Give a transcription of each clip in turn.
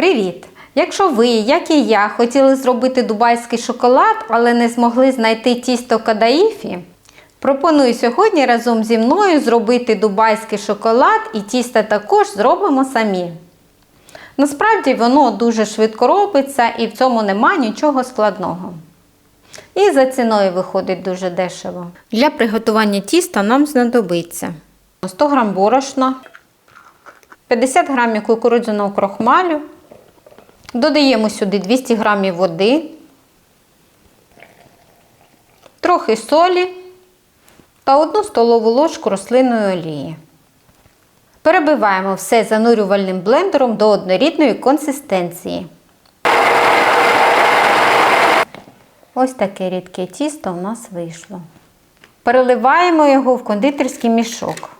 Привіт! Якщо ви, як і я, хотіли зробити дубайський шоколад, але не змогли знайти тісто кадаїфі, пропоную сьогодні разом зі мною зробити дубайський шоколад і тісто також зробимо самі. Насправді воно дуже швидко робиться і в цьому нема нічого складного. І за ціною виходить дуже дешево. Для приготування тіста нам знадобиться 100 г борошна, 50 г кукурудзяного крохмалю, додаємо сюди 200 г води, трохи солі та 1 столову ложку рослинної олії. Перебиваємо все занурювальним блендером до однорідної консистенції. Ось таке рідке тісто у нас вийшло. Переливаємо його в кондитерський мішок.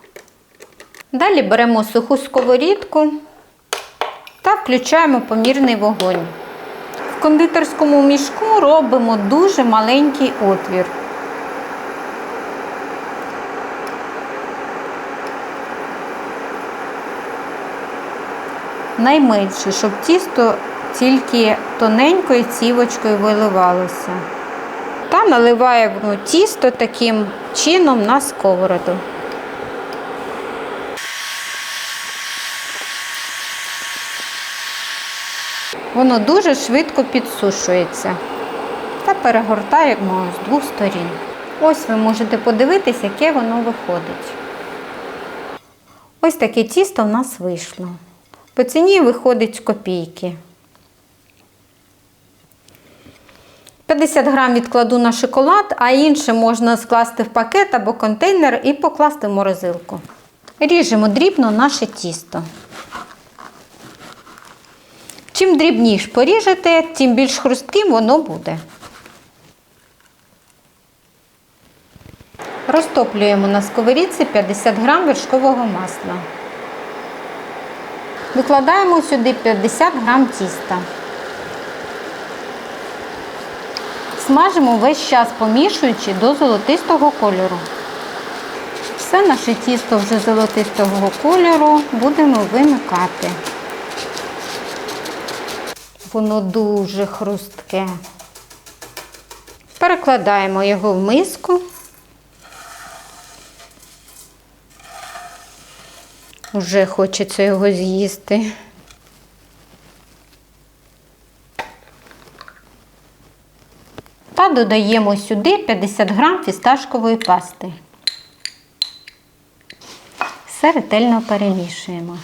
Далі беремо суху сковорідку включаємо помірний вогонь. В кондитерському мішку робимо дуже маленький отвір. Найменше, щоб тісто тільки тоненькою цівочкою виливалося. Та наливаємо тісто таким чином на сковороду. Воно дуже швидко підсушується та перегортаємо з двох сторін. Ось ви можете подивитись, яке воно виходить. Ось таке тісто в нас вийшло. По ціні виходить копійки. 50 грам відкладу на шоколад, а інше можна скласти в пакет або контейнер і покласти в морозилку. Ріжемо дрібно наше тісто. Чим дрібніше поріжете, тим більш хрустким воно буде. Розтоплюємо на сковорідці 50 грам вершкового масла. Викладаємо сюди 50 грам тіста. Смажимо весь час помішуючи до золотистого кольору. Все наше тісто вже золотистого кольору будемо вимикати. Воно дуже хрустке. Перекладаємо його в миску. Уже хочеться його з'їсти. Та додаємо сюди 50 грам фісташкової пасти. Все ретельно перемішуємо.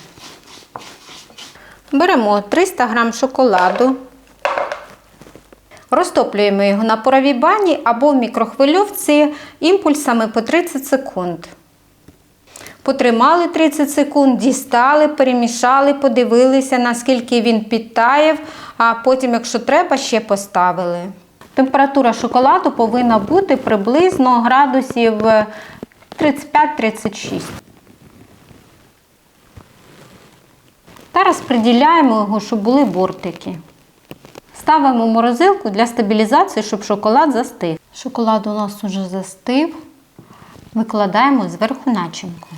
Беремо 300 грам шоколаду, розтоплюємо його на паровій бані або в мікрохвильовці імпульсами по 30 секунд. Потримали 30 секунд, дістали, перемішали, подивилися, наскільки він підтаяв, а потім, якщо треба, ще поставили. Температура шоколаду повинна бути приблизно градусів 35-36. Та розподіляємо його, щоб були бортики. Ставимо морозилку для стабілізації, щоб шоколад застиг. Шоколад у нас вже застив. Викладаємо зверху начинку.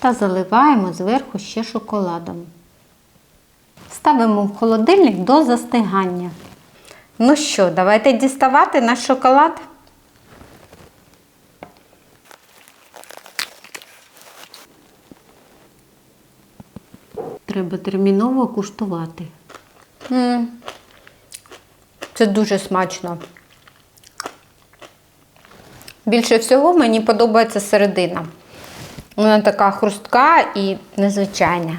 Та заливаємо зверху ще шоколадом. Ставимо в холодильник до застигання. Ну що, давайте діставати наш шоколад. Треба терміново куштувати. Це дуже смачно. Більше всього мені подобається середина. Вона така хрустка і незвичайна.